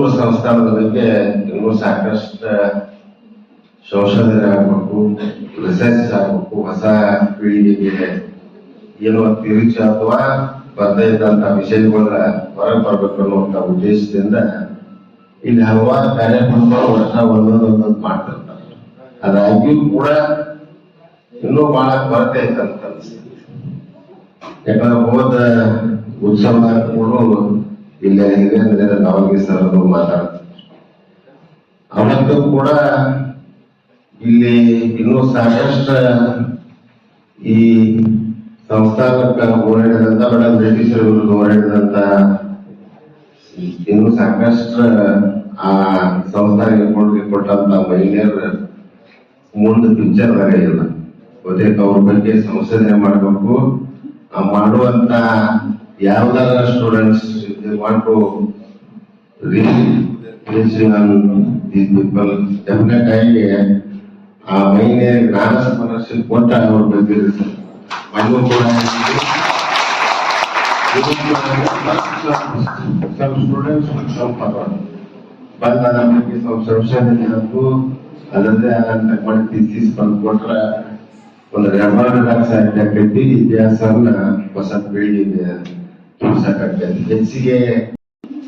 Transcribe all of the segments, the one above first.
ಕಿತ್ತೂರು ಸಂಸ್ಥಾನದ ಬಗ್ಗೆ ಇನ್ನೂ ಸಾಕಷ್ಟು ಶೋಷಣೆ ಆಗಬೇಕು ರಿಸರ್ಚ್ ಆಗಬೇಕು ಹೊಸ ಪೀಳಿಗೆಗೆ ಏನು ತಿರುಚು ಅಥವಾ ಬರ್ತಾ ಇದ್ದಂತ ವಿಷಯಗಳ ಹೊರಗೆ ಬರ್ಬೇಕು ಅನ್ನುವಂತ ಉದ್ದೇಶದಿಂದ ಇಲ್ಲಿ ಹಲವಾರು ಕಾರ್ಯಕ್ರಮಗಳು ವರ್ಷ ಒಂದೊಂದೊಂದು ಒಂದೊಂದು ಮಾಡ್ತಿರ್ತಾರೆ ಅದಾಗ್ಯೂ ಕೂಡ ಇನ್ನೂ ಬಹಳ ಕೊರತೆ ಐತೆ ಅಂತ ಅನ್ಸುತ್ತೆ ಯಾಕಂದ್ರೆ ಹೋದ ಉತ್ಸವ ಕೂಡ ಇಲ್ಲೇ ಅಂದ್ರೆ ನವಗಿ ಸರ್ ಮಾತಾಡ್ತಾರೆ. ಅವತ್ತು ಕೂಡ ಇಲ್ಲಿ ಇನ್ನೂ ಸಾಕಷ್ಟು ಈ ಸಂಸ್ಥಾನಕ್ಕೆ ಹೋರಾಡಿದಂತ ಬಡ ಬ್ರಿಟಿಷರ ವಿರುದ್ಧ ಹೋರಾಡಿದಂತ ಇನ್ನು ಸಾಕಷ್ಟು ಆ ಸಂಸ್ಥಾನಕ್ಕೆ ಕೊಡುಗೆ ಕೊಟ್ಟಂತ ಮಹಿಳೆಯರ ಮುಂದೆ ಪಿಕ್ಚರ್ ಇಲ್ಲ. ಬಹುತೇಕ ಅವ್ರ ಬಗ್ಗೆ ಸಂಶೋಧನೆ ಮಾಡಬೇಕು. ಮಾಡುವಂತ ಯಾವ್ದಾರ students want to people definite ಆಗಿ ಆ ಮಹಿಳೆ ಜ್ಞಾನ ಸ್ಕಾಲರ್ಶಿಪ್ ಕೊಟ್ಟ ಅವ್ರ ಬಗ್ಗೆ ಮಣ್ಣು ಕೂಡ ಸ್ಟೂಡೆಂಟ್ಸ್ ಸ್ವಲ್ಪ ಬಂದ ನಮ್ಮ ಬಗ್ಗೆ ಸ್ವಲ್ಪ ಸಂಶೋಧನೆ ಆಯ್ತು ಅದರದ್ದೇ ಆದಂತ ಮಾಡಿ ಥೀಸಿಸ್ ಬಂದು ಕೊಟ್ರ ಒಂದು ರೆಫರೆಂಡ್ ಸಾಹಿತ್ಯ ಕಟ್ಟಿ ಇತಿಹಾಸವನ್ನ ಹೊಸ ಪೀಳಿಗೆಗೆ ಹೆಚ್ಚಿಗೆ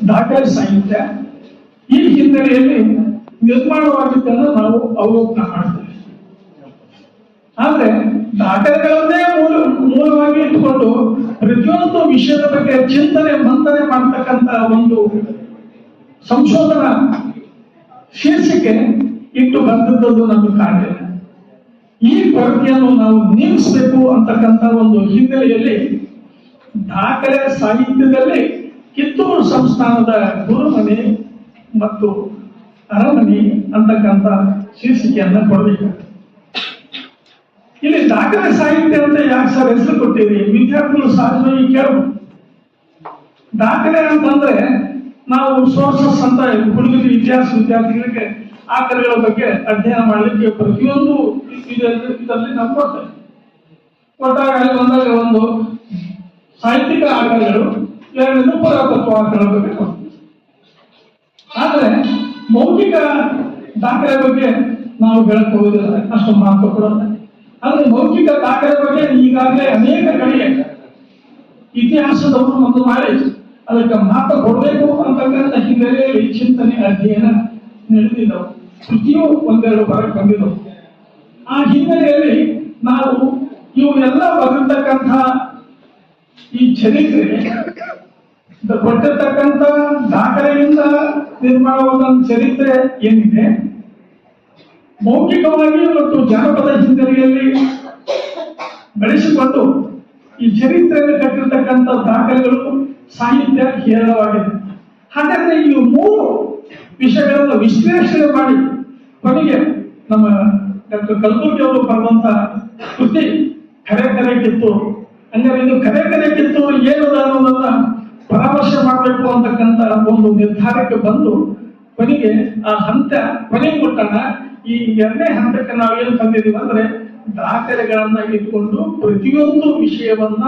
ಡಾಕ್ಟರ್ ಸಾಹಿತ್ಯ ಈ ಹಿನ್ನೆಲೆಯಲ್ಲಿ ನಿರ್ಮಾಣವಾಗಿದ್ದನ್ನು ನಾವು ಅವಲೋಕನ ಮಾಡ್ತೇವೆ. ಆದ್ರೆ ದಾಖಲೆಗಳನ್ನೇ ಮೂಲ, ಮೂಲವಾಗಿ ಇಟ್ಕೊಂಡು ಪ್ರತಿಯೊಂದು ವಿಷಯದ ಬಗ್ಗೆ ಚಿಂತನೆ, ಮಂಥನೆ ಮಾಡ್ತಕ್ಕಂತ ಒಂದು ಸಂಶೋಧನಾ ಶೀರ್ಷಿಕೆ ಇಟ್ಟು ಬಂದದ್ದು ನಮಗೆ ಕಾಣ್ತೇವೆ ಈ ಕೊರತೆಯನ್ನು ನಾವು ನೀಗಿಸಬೇಕು ಅಂತಕ್ಕಂಥ ಒಂದು ಹಿನ್ನೆಲೆಯಲ್ಲಿ ದಾಖಲೆ ಸಾಹಿತ್ಯದಲ್ಲಿ ಕಿತ್ತೂರು ಸಂಸ್ಥಾನದ ಗುರುಮನೆ ಮತ್ತು ಅರಮನೆ ಅಂತಕ್ಕಂಥ ಶೀರ್ಷಿಕೆಯನ್ನ ಕೊಡಬೇಕು. ಇಲ್ಲಿ ದಾಖಲೆ ಸಾಹಿತ್ಯ ಅಂತ ಯಾಕೆ ಸರ್ ಹೆಸರು ಕೊಟ್ಟಿರಿ? ವಿದ್ಯಾರ್ಥಿಗಳು ಸಹಜವಾಗಿ ಕೇಳಬಹುದು ದಾಖಲೆ ಅಂತಂದ್ರೆ ನಾವು ಸೋರ್ಸಸ್ ಅಂತ ಹುಡುಗರು ಇತಿಹಾಸ ವಿದ್ಯಾರ್ಥಿಗಳಿಗೆ ಆಕರಗಳ ಬಗ್ಗೆ ಅಧ್ಯಯನ ಮಾಡಲಿಕ್ಕೆ ಪ್ರತಿಯೊಂದು ಇದರಲ್ಲಿ ನಾವು ಕೊಡ್ತೇವೆ ಕೊಟ್ಟಾಗ ಅಲ್ಲಿ ಒಂದು ಸಾಹಿತ್ಯಿಕ ಆಕರಗಳು ಎರಡನೇದು ಪುರಾತತ್ವ ಆಕರಗಳ ಆದರೆ ಮೌಖಿಕ ದಾಖಲೆ ಬಗ್ಗೆ ನಾವು ಹೋಗುದಿಲ್ಲ, ಅಷ್ಟು ಮಹತ್ವ ಕೊಡೋಲ್ಲ ಆದರೆ ಮೌಖಿಕ ದಾಖಲೆ ಬಗ್ಗೆ ಈಗಾಗಲೇ ಅನೇಕ ಕಡೆ ಇತಿಹಾಸದವರು ಒಂದು ಮಾಡಿ ಅದಕ್ಕೆ ಮಹತ್ವ ಕೊಡಬೇಕು ಅಂತಕ್ಕಂಥ ಹಿನ್ನೆಲೆಯಲ್ಲಿ ಚಿಂತನೆ ಅಧ್ಯಯನ ನಡೆದಿದ್ದವು. ಕೃತಿಯು ಒಂದೆರಡು ಬರಕ್ಕೆ ಬಂದಿದ್ದವು. ಆ ಹಿನ್ನೆಲೆಯಲ್ಲಿ ನಾವು ಇವು ಎಲ್ಲ ಈ ಚರಿತ್ರೆ ಕೊಟ್ಟಿರ್ತಕ್ಕಂಥ ದಾಖಲೆಯಿಂದ ನಿರ್ಮಾಣವಾದ ಚರಿತ್ರೆ ಏನಿದೆ? ಮೌಖಿಕವಾಗಿ ಮತ್ತು ಜಾನಪದ ಹಿನ್ನೆಲೆಯಲ್ಲಿ ಬೆಳೆಸಿಕೊಂಡು ಈ ಚರಿತ್ರೆಯಲ್ಲಿ ಕಟ್ಟಿರ್ತಕ್ಕಂಥ ದಾಖಲೆಗಳು ಸಾಹಿತ್ಯ ಹೇರಳವಾಗಿದೆ. ಹಾಗಾದ್ರೆ ಈ ಮೂರು ವಿಷಯಗಳನ್ನು ವಿಶ್ಲೇಷಣೆ ಮಾಡಿ ಕೊನೆಗೆ ನಮ್ಮ ಡಾಕ್ಟರ್ ಕಲಬುರ್ಗಿ ಅವರು ಬರೆದಂತ ಕೃತಿ ಕರೆ ಕರೆ ಕಿತ್ತೂರು ಹಂಗಾರೆ ಇದು ಕರೆ ಕರೆ ಕಿತ್ತೂರು ಏನು ಅನ್ನೋದನ್ನ ಪರಾಮರ್ಶೆ ಮಾಡಬೇಕು ಅಂತಕ್ಕಂಥ ಒಂದು ನಿರ್ಧಾರಕ್ಕೆ ಬಂದು ಕೊನೆಗೆ ಆ ಹಂತ ಕೊನೆಗೆ ಮುಟ್ಟಣ ಈ ಎರಡನೇ ಹಂತಕ್ಕೆ ನಾವು ಏನು ತಂದಿದ್ದೀವಿ ಅಂದ್ರೆ ದಾಖಲೆಗಳನ್ನ ಇಟ್ಕೊಂಡು ಪ್ರತಿಯೊಂದು ವಿಷಯವನ್ನ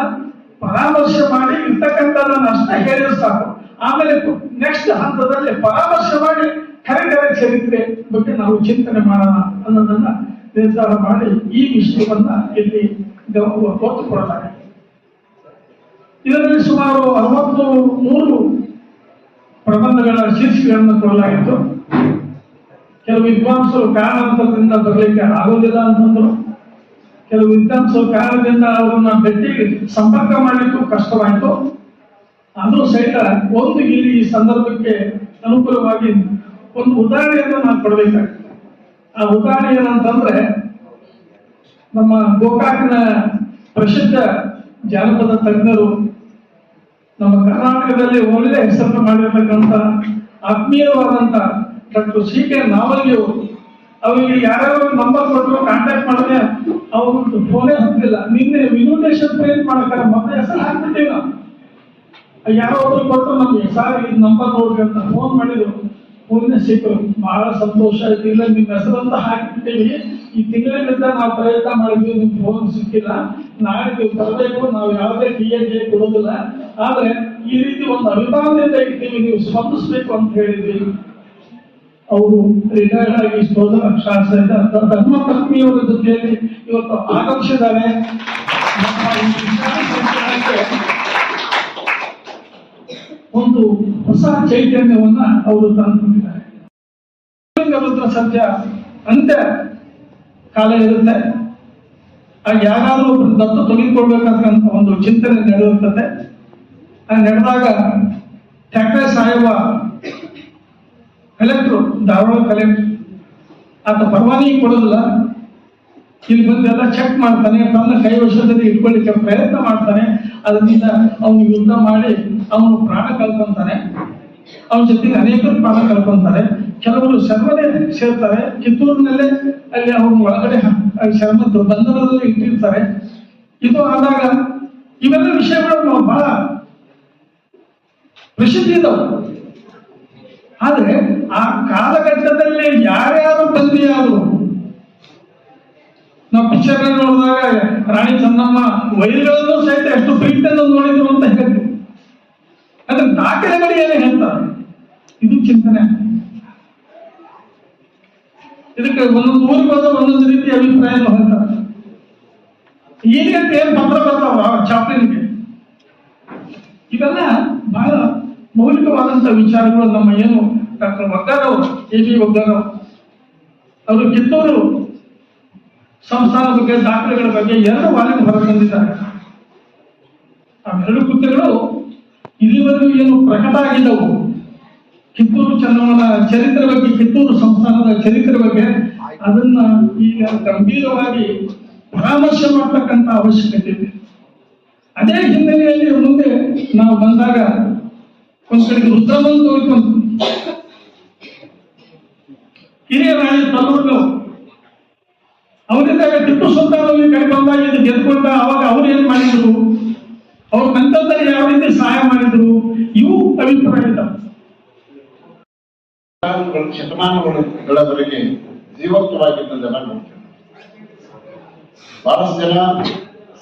ಪರಾಮರ್ಶೆ ಮಾಡಿ ಇರ್ತಕ್ಕಂಥದ್ದನ್ನ ಅಷ್ಟ ಹೇಳಿದ್ರೆ ಸಾಕು. ಆಮೇಲೆ ನೆಕ್ಸ್ಟ್ ಹಂತದಲ್ಲಿ ಪರಾಮರ್ಶೆ ಮಾಡಿ ಕರೆ ಕರೆ ಚರಿತ್ರೆ ಬಗ್ಗೆ ನಾವು ಚಿಂತನೆ ಮಾಡೋಣ ಅನ್ನೋದನ್ನ ನಿರ್ಧಾರ ಮಾಡಿ ಈ ವಿಷಯವನ್ನ ಇಲ್ಲಿ ಗೌರವ ಒತ್ತು ಕೊಡಲಾಗಿದೆ. ಇದರಲ್ಲಿ ಸುಮಾರು ಅರವತ್ತು ಮೂರು ಪ್ರಬಂಧಗಳ ಶೀರ್ಷಿಕೆಯನ್ನು ಕೊಡಲಾಗಿತ್ತು. ಕೆಲವು ವಿದ್ವಾಂಸರು ಕಾರಣಾಂತರದಿಂದ ಬರಲಿಕ್ಕೆ ಆಗೋದಿಲ್ಲ ಅಂತಂದ್ರು. ಕೆಲವು ವಿದ್ವಾಂಸರು ಕಾರಣದಿಂದ ಅವರನ್ನ ಭೇಟಿ ಸಂಪರ್ಕ ಮಾಡಲಿಕ್ಕೂ ಕಷ್ಟವಾಯಿತು. ಆದರೂ ಸಹಿತ ಒಂದು ಇಲ್ಲಿ ಈ ಸಂದರ್ಭಕ್ಕೆ ಅನುಕೂಲವಾಗಿ ಒಂದು ಉದಾಹರಣೆಯನ್ನು ನಾನು ಕೊಡಬೇಕಾಗ್ತದೆ. ಆ ಉದಾಹರಣೆ ಏನಂತಂದ್ರೆ, ನಮ್ಮ ಗೋಕಾಕ್ನ ಪ್ರಸಿದ್ಧ ಜಾನಪದ ತಜ್ಞರು ನಮ್ಮ ಕರ್ನಾಟಕದಲ್ಲಿ ಒಳ್ಳೆ ಹೆಸರನ್ನು ಮಾಡಿರ್ತಕ್ಕಂಥ ಆತ್ಮೀಯವಾದಂತ ಡಾಕ್ಟರ್ ಸಿ ಕೆ ನಾವಲ್ಗಿ ಅವರು, ಅವರಿಗೆ ಯಾರ್ಯಾರು ನಂಬರ್ ಕೊಟ್ಟರು ಕಾಂಟ್ಯಾಕ್ಟ್ ಮಾಡಿದ್ರೆ ಅವ್ರದ್ದು ಫೋನೇ ಹತ್ತಿಲ್ಲ ನಿನ್ನೆ ವಿನೋಟೇಶನ್ ಪ್ರಿಂಟ್ ಮಾಡ್ತಾರೆ ಮತ್ತೆ ಹೆಸರು ಹಾಕ್ಬಿಟ್ಟಿವಿ ನಾವು ಯಾರೋ ಒಬ್ರು ಕೊಟ್ಟು ನಮ್ಗೆ, ಸರ್ ಇದು ನಂಬರ್ ನೋಡ್ರಿ ಅಂತ ಫೋನ್ ಮಾಡಿದ್ರು. ಫೋನ್ ಸಿಕ್ಕರು. ಬಹಳ ಸಂತೋಷ ಆಯ್ತು. ಇಲ್ಲ, ನಿಮ್ಮ ಹೆಸರಂತ ಹಾಕಿಬಿಟ್ಟಿವಿ. ಈ ತಿಂಗಳಿನಿಂದ ನಾವು ಪ್ರಯತ್ನ ಮಾಡಿದ್ವಿ, ನಿಮ್ಗೆ ಫೋನ್ ಸಿಕ್ಕಿಲ್ಲ. ನಾಳೆ ನೀವು ತರಬೇಕು, ನಾವು ಯಾವುದೇ ಡಿ ಎ ಕೊಡೋದಿಲ್ಲ. ಆದ್ರೆ ಈ ರೀತಿ ಒಂದು ಅಭಿಮಾನದಿಂದ ಇರ್ತೀವಿ ನೀವು ಸ್ಪಂದಿಸ್ಬೇಕು ಅಂತ ಹೇಳಿದ್ವಿ. ಅವರು ರಿಟೈರ್ಡ್ ಆಗಿ ಸೋದರ ಶಾಸ್ತ್ರ ಧರ್ಮ ಪತ್ನಿಯವರ ಜೊತೆಯಲ್ಲಿ ಇವತ್ತು ಆಗಮಿಸಿದ್ದಾರೆ. ಒಂದು ಹೊಸ ಚೈತನ್ಯವನ್ನ ಅವರು ತಂದುಕೊಂಡಿದ್ದಾರೆ ಸದ್ಯ ಅಂತ್ಯ. ಕಾಲ ಇರುತ್ತೆ. ಆ, ಯಾರಾದ್ರೂ ಒಬ್ರು ದತ್ತು ತೊಗಿಕೊಳ್ಬೇಕಂತ ಒಂದು ಚಿಂತನೆ ನಡೆಯುತ್ತದೆ. ನಡೆದಾಗ ಠಾಕ್ರೆ ಸಾಹೇಬ, ಕಲೆಕ್ಟ್ರು, ಧಾರವಾಡ ಕಲೆಕ್ಟ್ರು, ಆತ ಪರವಾನಗಿ ಕೊಡೋದಿಲ್ಲ. ಇಲ್ಲಿ ಬಂದು ಎಲ್ಲ ಚೆಕ್ ಮಾಡ್ತಾನೆ, ತನ್ನ ಕೈ ವಶದಲ್ಲಿ ಇಟ್ಕೊಳ್ಳಿಕ್ಕೆ ಪ್ರಯತ್ನ ಮಾಡ್ತಾನೆ. ಅದರಿಂದ ಅವನು ಯುದ್ಧ ಮಾಡಿ ಅವನು ಪ್ರಾಣ ಕಳ್ಕೊಂತಾನೆ. ಅವನ ಜೊತೆಗೆ ಅನೇಕರು ಪ್ರಾಣ ಕಳ್ಕೊಂತಾರೆ. ಕೆಲವರು ಶರ್ಮನೆ ಸೇರ್ತಾರೆ. ಕಿತ್ತೂರಿನಲ್ಲೇ ಅಲ್ಲಿ ಅವ್ರ ಒಳಗಡೆ ಶರ್ಮದ್ದು ಶರ್ಮ ಬಂಧನದಲ್ಲಿ ಇಟ್ಟಿರ್ತಾರೆ. ಇದು ಆದಾಗ ಇವೆಲ್ಲ ವಿಷಯಗಳು ನಾವು ಬಹಳ ಪ್ರಸಿದ್ಧಿ ಇದಾವೆ. ಆದ್ರೆ ಆ ಕಾಲಘಟ್ಟದಲ್ಲಿ ಯಾರ್ಯಾರು ಬಂದಿಯಾರು ನಾವು ಪಿಕ್ಚರ್ ನೋಡಿದಾಗ ರಾಣಿ ಚೆನ್ನಮ್ಮ ವೈರಿಗಳನ್ನು ಸಹಿತ ಎಷ್ಟು ಪ್ರೀತಿಯನ್ನು ನೋಡಿದ್ರು ಅಂತ ಹೇಳ್ತೀವಿ. ಅದ್ರ ದಾಖಲೆಗಳು ಹೇಳ್ತಾರೆ. ಇದು ಚಿಂತನೆ. ಇದಕ್ಕೆ ಒಂದೊಂದು ಊರಿಗೆ ಹೋದ ಒಂದೊಂದು ರೀತಿ ಅಭಿಪ್ರಾಯ ಹೇಳ್ತಾರೆ ಏನಕ್ಕೆ ಏನ್ ಪತ್ರ ಬರ್ತಾವ ಚಾಪ್ಲಿನ್ಗೆ ಇವೆಲ್ಲ ಬಹಳ ಮೌಲಿಕವಾದಂತಹ ವಿಚಾರಗಳು ನಮ್ಮ ಏನು ಡಾಕ್ಟರ್ ಒಗ್ಗಾರವರು ಎ ಬಿ ಒಗ್ಗಾರ್ ಅವರು ಕಿತ್ತೂರು ಸಂಸ್ಥಾನ ಬಗ್ಗೆ ದಾಖಲೆಗಳ ಬಗ್ಗೆ ಎರಡು ವಾರಕ್ಕೆ ಹೊರತಂದಿದ್ದಾರೆ ಆ ಎರಡು ಕೃತ್ಯಗಳು ಇಲ್ಲಿವರೆಗೂ ಏನು ಪ್ರಕಟ ಆಗಿದ್ದವು. ಕಿತ್ತೂರು ಚೆನ್ನಮ್ಮನ ಚರಿತ್ರೆ ಬಗ್ಗೆ, ಕಿತ್ತೂರು ಸಂಸ್ಥಾನದ ಚರಿತ್ರೆ ಬಗ್ಗೆ ಅದನ್ನ ಈಗ ಗಂಭೀರವಾಗಿ ಪರಾಮರ್ಶೆ ಮಾಡ್ತಕ್ಕಂತ ಅವಶ್ಯಕತೆ ಇದೆ. ಅದೇ ಹಿನ್ನೆಲೆಯಲ್ಲಿ ಮುಂದೆ ನಾವು ಬಂದಾಗ ಒಂದ್ ಕಡೆಗೆ ರುದ್ರಮನ್ ತೋರಿಕೊಂಡು ಹಿರಿಯ ರಾಜ ತಲ್ಲೂರು ಅವರಿದ್ದಾಗ ಟಿಪ್ಪು ಸುಲ್ತಾನಲ್ಲಿ ಕಡೆ ಬಂದಾಗ ಇದು ಗೆದ್ಕೊಂಡ ಅವಾಗ ಅವ್ರು ಏನ್ ಮಾಡಿದ್ರು? ಅವ್ರ ನಂತರದಲ್ಲಿ ಯಾವ ರೀತಿ ಸಹಾಯ ಮಾಡಿದ್ರು? ಇವು ಅಭಿಪ್ರಾಯ ಇದ್ದಾವೆ ಶತಮಾನಗಳು ಶತಮಾನಗಳವರೆಗೆ ಜೀವಂತವಾಗಿದ್ದದನ್ನ ನೋಡ್ತೇವೆ ಬಹಳಷ್ಟು ಜನ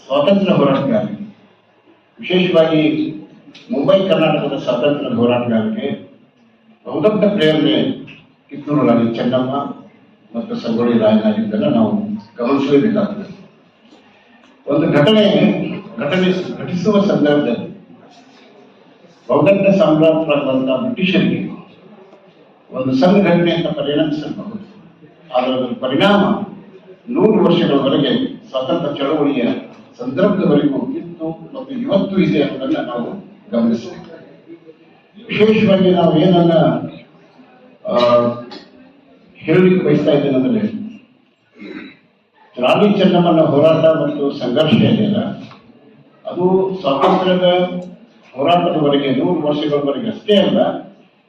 ಸ್ವಾತಂತ್ರ್ಯ ಹೋರಾಟಗಾರರಿಗೆ ವಿಶೇಷವಾಗಿ ಮುಂಬೈ, ಕರ್ನಾಟಕದ ಸ್ವಾತಂತ್ರ್ಯ ಹೋರಾಟಗಾರರಿಗೆ ಬಹುದೊಡ್ಡ ಪ್ರೇರಣೆ ಕಿತ್ತೂರು ರಾಣಿ ಚೆನ್ನಮ್ಮ ಮತ್ತು ಸಂಗೊಳ್ಳಿ ರಾಯನಾಗಿದ್ದನ್ನು ನಾವು ಗಮನಿಸಲೇಬೇಕಾಗ್ತದೆ. ಒಂದು ಘಟನೆ ಘಟನೆ ಘಟಿಸುವ ಸಂದರ್ಭದಲ್ಲಿ ಬಹುದೊಡ್ಡ ಸಾಮ್ರಾಟರಾದಂತಹ ಬ್ರಿಟಿಷರಿಗೆ ಒಂದು ಸಂಘಟನೆ ಘಟನೆ ಅಂತ ಪರಿಣಮಿಸಬಹುದು. ಅದರ ಪರಿಣಾಮ ನೂರು ವರ್ಷಗಳವರೆಗೆ ಸ್ವತಂತ್ರ ಚಳವಳಿಯ ಸಂದರ್ಭದವರೆಗೂ ಇತ್ತು ಮತ್ತು ಇವತ್ತು ಇದೆ ಅನ್ನೋದನ್ನ ನಾವು ಗಮನಿಸಬೇಕು ವಿಶೇಷವಾಗಿ ನಾವು ಏನನ್ನ ಹೇಳಲಿಕ್ಕೆ ಬಯಸ್ತಾ ಇದ್ದೇನೆ ಅಂದ್ರೆ, ರಾಣಿ ಚೆನ್ನಮ್ಮನ ಹೋರಾಟ ಮತ್ತು ಸಂಘರ್ಷ ಏನಿಲ್ಲ ಅದು ಸ್ವಾತಂತ್ರ್ಯದ ಹೋರಾಟದವರೆಗೆ ನೂರು ವರ್ಷಗಳವರೆಗೆ ಅಷ್ಟೇ ಅಲ್ಲ,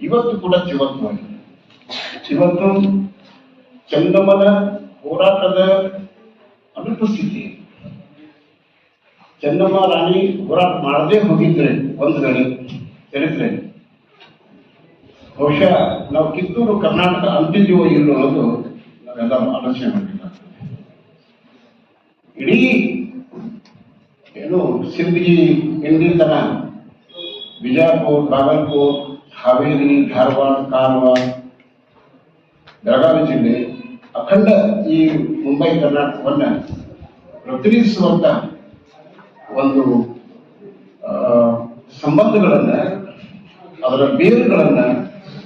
ಇವತ್ತು ಕೂಡ ಜೀವಂತವಾಗಿದೆ. ಇವತ್ತು ಚಂದಮ್ಮನ ಹೋರಾಟದ ಅನುಪಸ್ಥಿತಿ. ಚಂದಮ್ಮ ರಾಣಿ ಹೋರಾಟ ಮಾಡದೇ ಹೋಗಿದ್ರೆ, ಒಂದು ವೇಳೆ ಚರಿತ್ರೆ ಬಹುಶಃ ನಾವು ಕಿತ್ತೂರು ಕರ್ನಾಟಕ ಅಂತಿದ್ದೀವೋ ಇಲ್ಲೋ ಅನ್ನೋದು ನಾವೆಲ್ಲ ಆಲೋಚನೆ ಮಾಡಬೇಕಾಗ್ತದೆ. ಇಡೀ ಏನು ಸಿಂದಗಿ ಇಂಡಿತನ ಬಿಜಾಪುರ್, ಬಾಗಲ್ಪುರ್, ಹಾವೇರಿ, ಧಾರವಾಡ, ಕಾರವಾರ ಬೆಳಗಾವಿ ಜಿಲ್ಲೆ ಅಖಂಡ ಈ ಮುಂಬೈ ಕರ್ನಾಟಕವನ್ನ ಪ್ರತಿನಿಧಿಸುವಂತ ಒಂದು ಸಂಬಂಧಗಳನ್ನ, ಅದರ ಬೇರುಗಳನ್ನ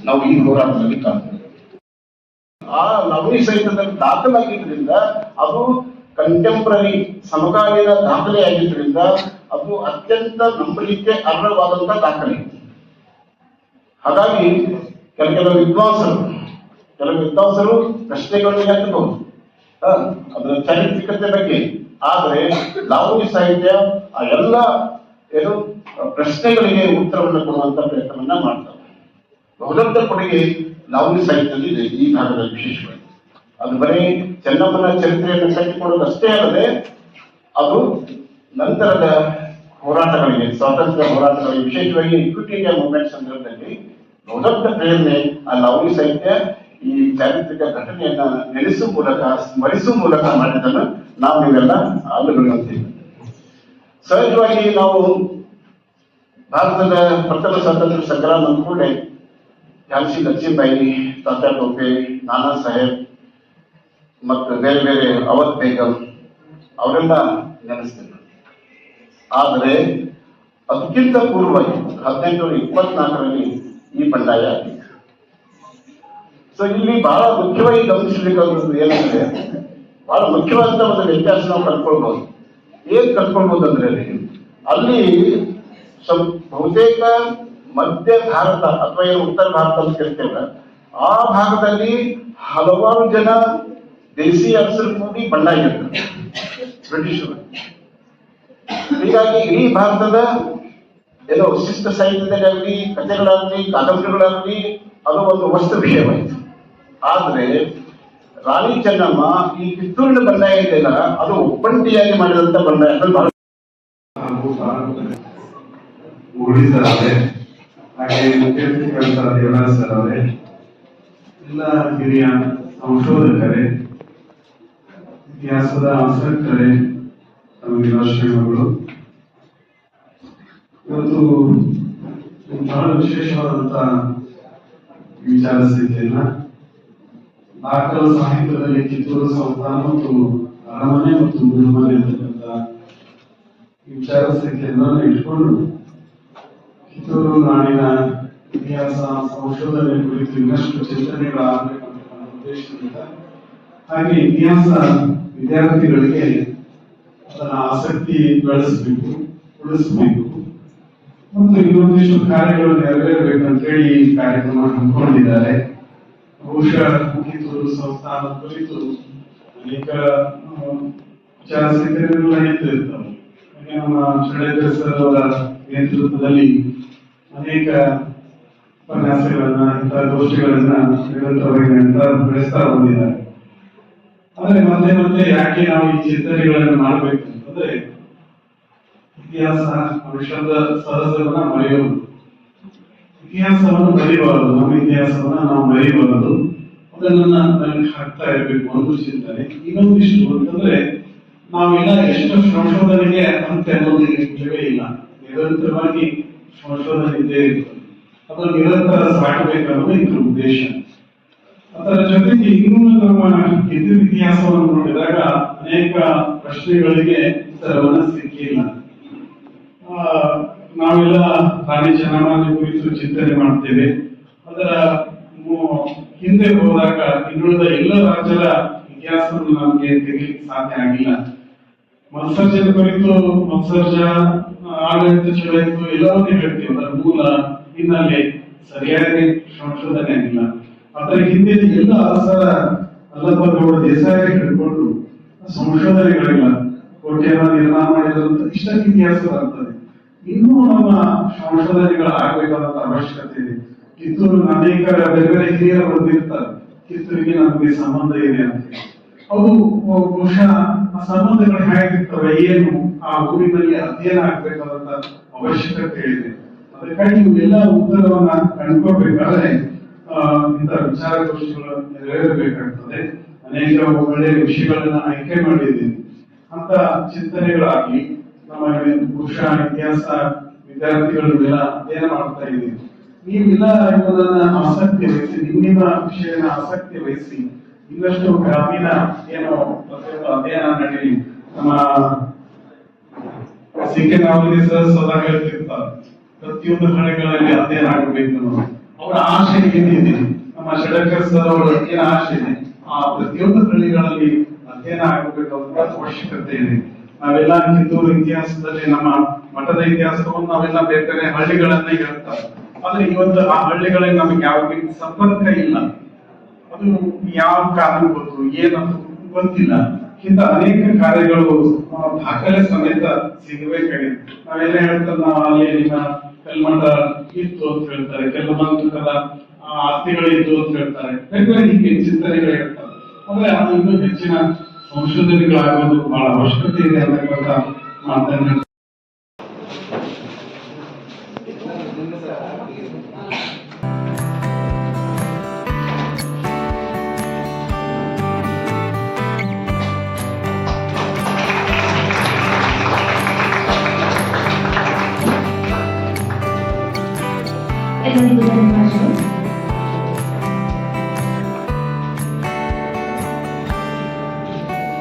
ನಾವು ಈ ಹೋರಾಟದಲ್ಲಿ ಕಾಣ್ತೇವೆ. ಆ ನವರಿ ಸಹಿತದಲ್ಲಿ ದಾಖಲಾಗಿದ್ದರಿಂದ ಅದು ಕಂಟೆಂಪ್ರರಿ ಸಮಕಾಲೀನ ದಾಖಲೆ ಆಗಿದ್ದರಿಂದ ಅದು ಅತ್ಯಂತ ನಂಬಲಿಕ್ಕೆ ಅರ್ಹವಾದಂತ ದಾಖಲೆ. ಹಾಗಾಗಿ ಕೆಲ ಕೆಲವು ವಿದ್ವಾಂಸರು ಕೆಲವು ವಿದ್ವಾಂಸರು ಪ್ರಶ್ನೆಗಳನ್ನು ಹಾಕಬಹುದು ಅದರ ಚಾರಿತ್ರಿಕತೆ ಬಗ್ಗೆ. ಆದರೆ ಲಾವಣಿ ಸಾಹಿತ್ಯ ಆ ಎಲ್ಲ, ಏನು, ಪ್ರಶ್ನೆಗಳಿಗೆ ಉತ್ತರವನ್ನು ಕೊಡುವಂತ ಪ್ರಯತ್ನವನ್ನ ಮಾಡ್ತಾರೆ ಬಹುದೊಡ್ಡ ಕೊಡುಗೆ ಲಾವಣಿ ಸಾಹಿತ್ಯದಲ್ಲಿ ಇದೆ, ಈ ಭಾಗದಲ್ಲಿ ವಿಶೇಷವಾಗಿ. ಅದು ಬರೀ ಚೆನ್ನಮ್ಮನ ಚರಿತ್ರೆಯನ್ನು ಕಟ್ಟಿಕೊಡೋದು ಅಷ್ಟೇ ಅಲ್ಲದೆ, ಅದು ನಂತರದ ಹೋರಾಟಗಳಿಗೆ, ಸ್ವಾತಂತ್ರ್ಯ ಹೋರಾಟಗಳಿಗೆ, ವಿಶೇಷವಾಗಿ ಕ್ವಿಟ್ ಇಂಡಿಯಾ ಮೂವ್ಮೆಂಟ್ ಸಂದರ್ಭದಲ್ಲಿ ಬಹುದೊಡ್ಡ ಪ್ರೇರಣೆ ಆ ಲಾವಣಿ ಸಾಹಿತ್ಯ ಈ ಚಾರಿತ್ರಿಕ ಘಟನೆಯನ್ನ ನೆನೆಸುವ ಮೂಲಕ ಸ್ಮರಿಸುವ ಮೂಲಕ ಮಾಡಿದ್ದನ್ನು ನಾವು ನೀವೆಲ್ಲ ಆಲೋಚನೆ ಸಹಜವಾಗಿ ನಾವು ಭಾರತದ ಪ್ರಥಮ ಸ್ವಾತಂತ್ರ್ಯ ಸಂಗ್ರಾಮ ಕೂಡೆ ಝಾನ್ಸಿ ಲಕ್ಷ್ಮೀಬಾಯಿ ತಾತಾ ಟೋಪೆ ನಾನಾ ಸಾಹೇಬ್ ಮತ್ತು ಬೇರೆ ಬೇರೆ ಅವಧ್ ಬೇಗಂ ಅವರೆಲ್ಲ ನೆನೆಸ್ತಿದ್ರು. ಆದರೆ ಅದಕ್ಕಿಂತ ಪೂರ್ವವಾಗಿ ಹದಿನೆಂಟುನೂರ ಇಪ್ಪತ್ನಾಲ್ಕರಲ್ಲಿ ಈ ಬಂಡಾಯ ಆಗಿತ್ತು ಸೊ ಇಲ್ಲಿ ಬಹಳ ಮುಖ್ಯವಾಗಿ ಗಮನಿಸಬೇಕಾದದ್ದು ಏನಂದ್ರೆ, ಬಹಳ ಮುಖ್ಯವಾದ ಒಂದು ವ್ಯತ್ಯಾಸ ನಾವು ಕಂಡ್ಕೊಳ್ಬಹುದು ಏನ್ ಕಂಡ್ಕೊಳ್ಬಹುದು ಅಂದ್ರೆ ಅಲ್ಲಿ ಬಹುತೇಕ ಮಧ್ಯ ಭಾರತ ಅಥವಾ ಏನು ಉತ್ತರ ಭಾರತ ಅಂತ ಕೇಳ್ತೇವೆ ಆ ಭಾಗದಲ್ಲಿ ಹಲವಾರು ಜನ ದೇಸಿ ಅರಸರು ಕೂಡಿ ಬಂಡಾಗಿರ್ತಾರೆ ಬ್ರಿಟಿಷರು. ಹೀಗಾಗಿ ಇಡೀ ಭಾರತದ ಏನೋ ಶಿಷ್ಟ ಸಾಹಿತ್ಯದಲ್ಲಿ ಕಥೆಗಳಾಗಲಿ, ಕಾದಂಬರಿಗಳಾಗಲಿ, ಅದು ಒಂದು ವಸ್ತು ವಿಷಯವಾಯಿತು ಆದ್ರೆ ರಾಣಿ ಚೆನ್ನಮ್ಮ ಈ ಕಿತ್ತೂರಿನ ಬಂಡಾಯ ಇದೆಯಲ್ಲ ಅದು ಒಬ್ಬಂಟಿಯಾಗಿ ಮಾಡಿದಂತ ಬಂಡಾಯ. ಉರುಳಿ ಸರ್ ಅವರೇ ಹಾಗೆ ಮುಖ್ಯಮಂತ್ರಿಗಳಂತ ದೇವರಾಜ್ ಸರ್ ಅವರೇ. ಎಲ್ಲ ಹಿರಿಯ ಸಂಶೋಧಕರೇ, ಇತಿಹಾಸದ ಆಸಕ್ತರೇ ನಮಗೆ ಶ್ರೀಮಗಳು ಇವತ್ತು ಬಹಳ ವಿಶೇಷವಾದಂತ ವಿಚಾರ ಸ್ಥಿತಿಯನ್ನ ದಾಖಲು ಸಾಹಿತ್ಯದಲ್ಲಿ ಕಿತ್ತೂರು ಸಂಸ್ಥಾನ ಮತ್ತು ಅರಮನೆ ಮತ್ತು ಮುರುಮನೆ ಅಂತಕ್ಕಂಥ ವಿಚಾರ ಸ್ಥಿತಿಯನ್ನು ಇಟ್ಕೊಂಡು ಕಿತ್ತೂರು ನಾಡಿನ ಇತಿಹಾಸ, ಸಂಶೋಧನೆ ಕುರಿತು ಇನ್ನಷ್ಟು ಚಿಂತನೆಗಳಾಗಬೇಕಂತ ಉದ್ದೇಶದಿಂದ ಹಾಗೆ ಇತಿಹಾಸ ವಿದ್ಯಾರ್ಥಿಗಳಿಗೆ ಅದರ ಆಸಕ್ತಿ ಬೆಳೆಸಬೇಕು, ಉಳಿಸಬೇಕು. ಮತ್ತು ಇನ್ನೊಂದಿಷ್ಟು ಕಾರ್ಯಗಳು ನೆರವೇರಬೇಕಂತೇಳಿ ಈ ಕಾರ್ಯಕ್ರಮ ಹಮ್ಮಿಕೊಂಡಿದ್ದಾರೆ. ಬಹುಶಃ ಕಿತ್ತೂರು ಸಂಸ್ಥಾನ ಕುರಿತು ಅನೇಕ ವಿಚಾರ ನಡೀತಿರ್ತವೆ ಹಾಗೆ ನಮ್ಮ ಷಡೇಂದ್ರ ಸರ್ ಅವರ ನೇತೃತ್ವದಲ್ಲಿ ಅನೇಕ ಉಪನ್ಯಾಸಗಳನ್ನ ಇಂತಹ ಗೋಷ್ಠಿಗಳನ್ನ ನಿರಂತರವಾಗಿ ನಡೆಸ್ತಾ ಬೆಳೆಸ್ತಾ ಬಂದಿದ್ದಾರೆ. ಆದ್ರೆ ಮತ್ತೆ ಮತ್ತೆ ಯಾಕೆ ನಾವು ಈ ಚಿಂತನೆಗಳನ್ನು ಮಾಡಬೇಕು? ಅಂತಂದ್ರೆ ಇತಿಹಾಸ ಮನುಷ್ಯದ ಸಹಜವನ್ನ ಮರೆಯೋದು. ಇತಿಹಾಸವನ್ನು ಮರಿಬಾರದು ನಮ್ಮ ಇತಿಹಾಸವನ್ನ ನಾವು ಮರಿಬಾರದು. ಅದನ್ನ ನನಗೆ ಹಾಕ್ತಾ ಇರಬೇಕು ಒಂದು ಚಿಂತನೆ ಇನ್ನೊಂದಿಷ್ಟು ಅಂತಂದ್ರೆ ನಾವೆಲ್ಲ ಎಷ್ಟು ಸಂಶೋಧನೆಗೆ ಅಂತ ಅನ್ನೋದು ಇಷ್ಟವೇ ಇಲ್ಲ. ನಿರಂತರವಾಗಿ ಸಂಶೋಧನೆ ಇದೆ ಅದನ್ನು ನಿರಂತರ ಸಾಗಬೇಕನ್ನೋದು ಇದರ ಉದ್ದೇಶ. ಅದರ ಜೊತೆಗೆ ಇನ್ನೊಂದು ನಮ್ಮ ಹಿಂದಿನ ಇತಿಹಾಸವನ್ನು ನೋಡಿದಾಗ ಅನೇಕ ಪ್ರಶ್ನೆಗಳಿಗೆ ಉತ್ತರವನ್ನ ಸಿಕ್ಕಿಲ್ಲ. ಆ, ನಾವೆಲ್ಲ ರಾಣಿ ಚೆನ್ನಮ್ಮನ ಕುರಿತು ಚಿಂತನೆ ಮಾಡ್ತೇವೆ. ಅದರ ಹಿಂದೆ ಹೋದಾಗ ಇನ್ನುಳಿದ ಎಲ್ಲ ರಾಜ್ಯದ ಇತಿಹಾಸವನ್ನು ನಮಗೆ ತೆಗಿಲಿಕ್ಕೆ ಸಾಧ್ಯ ಆಗಿಲ್ಲ. ಮತ್ಸರ್ಜನ ಕುರಿತು, ಮತ್ಸರ್ಜ ಆಡಳಿತ ಚಳಾಯಿತು ಎಲ್ಲವನ್ನೇ ಹೇಳ್ತೀವಿ. ಅದರ ಮೂಲ ಹಿನ್ನೆಲೆ ಸರಿಯಾಗಿ ಸಂಶೋಧನೆ ಆಗಿಲ್ಲ. ಅದರ ಹಿಂದೆ ಎಲ್ಲ ಅರಸರ ಅಲ್ಲಪ್ಪಗೌಡ ದೇಸಾಯಿ ಹಿಡ್ಕೊಂಡು ಸಂಶೋಧನೆಗಳಿಲ್ಲ. ಕೋಟೆಯನ್ನು ನಿರ್ಮಾಣ ಮಾಡಿದಂತ ಇಷ್ಟಕ್ಕೆ ಇತಿಹಾಸ ಬರ್ತದೆ ಇನ್ನೂ ನಮ್ಮ ಸಂಶೋಧನೆಗಳು ಆಗಬೇಕಾದಂತ ಅವಶ್ಯಕತೆ ಇದೆ. ಕಿತ್ತೂರು ಅನೇಕ ಬೇರೆ ಬೇರೆ ಹಿರಿಯರು ಬಂದಿರ್ತಾರೆ ಕಿತ್ತೂರಿಗೆ ನಮಗೆ ಸಂಬಂಧ ಇದೆ ಅಂತ. ಅದು ಬಹುಶಃ ಆ ಸಂಬಂಧಗಳು ಹೇಗಿರ್ತವೆ, ಏನು, ಆ ಊರಿನಲ್ಲಿ ಅಧ್ಯಯನ ಆಗ್ಬೇಕಾದಂತ ಅವಶ್ಯಕತೆ ಇದೆ. ಅದಕ್ಕಾಗಿ ಇವೆಲ್ಲ ಉತ್ತರವನ್ನ ಕಂಡುಕೊಳ್ಬೇಕಾದ್ರೆ ಇಂಥ ವಿಚಾರಗೋಷ್ಠಿಗಳು ನೆರವೇರಬೇಕಾಗ್ತದೆ. ಅನೇಕ ಒಳ್ಳೆಯ ವಿಷಯಗಳನ್ನ ಆಯ್ಕೆ ಮಾಡಿದ್ದೀನಿ ಅಂತ ಚಿಂತನೆಗಳಾಗ್ಲಿ ನಮ್ಮ ಪುರುಷ ಇತಿಹಾಸ ವಿದ್ಯಾರ್ಥಿಗಳು ಎಲ್ಲ ಅಧ್ಯಯನ ಮಾಡ್ತಾ ಇದ್ದೀವಿ. ನೀವೆಲ್ಲ ಎಂಬುದನ್ನ ಆಸಕ್ತಿ ವಹಿಸಿ, ನಿಮ್ಮ ವಿಷಯನ ಆಸಕ್ತಿ ವಹಿಸಿ, ಇನ್ನಷ್ಟು ಗ್ರಾಮೀಣ ಏನು ಪ್ರತಿಯೊಂದು ಅಧ್ಯಯನ ನಡೀಲಿ. ನಮ್ಮ ಸಿಕ್ಕೆ ನಾವಲ್ಲಿ ಸದಾ ಹೇಳ್ತಿರ್ತಾರೆ, ಪ್ರತಿಯೊಂದು ಕಡೆಗಳಲ್ಲಿ ಅಧ್ಯಯನ ಆಗಬೇಕು ಅವರ ಆಶೆ ಏನಿದೆ? ನಮ್ಮ ಷಡಕರ್ ಸರ್ ಅವರ ಏನ್ ಆಶೆ ಇದೆ? ಆ ಪ್ರತಿಯೊಂದು ಹಳ್ಳಿಗಳಲ್ಲಿ ಅಧ್ಯಯನ ಆಗಬೇಕಾದಂತ ಅವಶ್ಯಕತೆ ಇದೆ. ನಾವೆಲ್ಲ ಕಿತ್ತೂರು ಇತಿಹಾಸದಲ್ಲಿ ನಮ್ಮ ಮಠದ ಇತಿಹಾಸವನ್ನು ನಾವೆಲ್ಲ ಬೇರೆ ಬೇರೆ ಹಳ್ಳಿಗಳನ್ನ ಹೇಳ್ತಾರೆ. ಆದ್ರೆ ಇವತ್ತು ಆ ಹಳ್ಳಿಗಳಿಗೆ ನಮಗೆ ಯಾವ ಸಂಪರ್ಕ ಇಲ್ಲ. ಅದು ಯಾವ ಕಾರಣ ಗೊತ್ತು? ಏನಂತ ಗೊತ್ತಿಲ್ಲ. ಇಂತ ಅನೇಕ ಕಾರ್ಯಗಳು ದಾಖಲೆ ಸಮೇತ ಸಿಗಬೇಕಾಗಿದೆ ನಾವೆಲ್ಲ ಹೇಳ್ತಾರೆ ನಾವು ಅಲ್ಲಿ ನಿಮ್ಮ ಕಲ್ಮಂಡ ಇತ್ತು ಅಂತ ಹೇಳ್ತಾರೆ. ಕೆಲವೊಂದು ಆಸ್ತಿಗಳಿತ್ತು ಅಂತ ಹೇಳ್ತಾರೆ. ಬೇರೆ ಬೇರೆ ಹೀಗೆ ಚಿಂತನೆಗಳು ಹೇಳ್ತಾರೆ. ಅಂದ್ರೆ ಅದು ಇನ್ನೂ ಹೆಚ್ಚಿನ ಸಂಶೋಧನೆಗಳಾಗೋದು ಬಹಳ ಅವಶ್ಯಕತೆ ಇದೆ ಅನ್ನತಕ್ಕಂಥ ಮಾತನ್ನ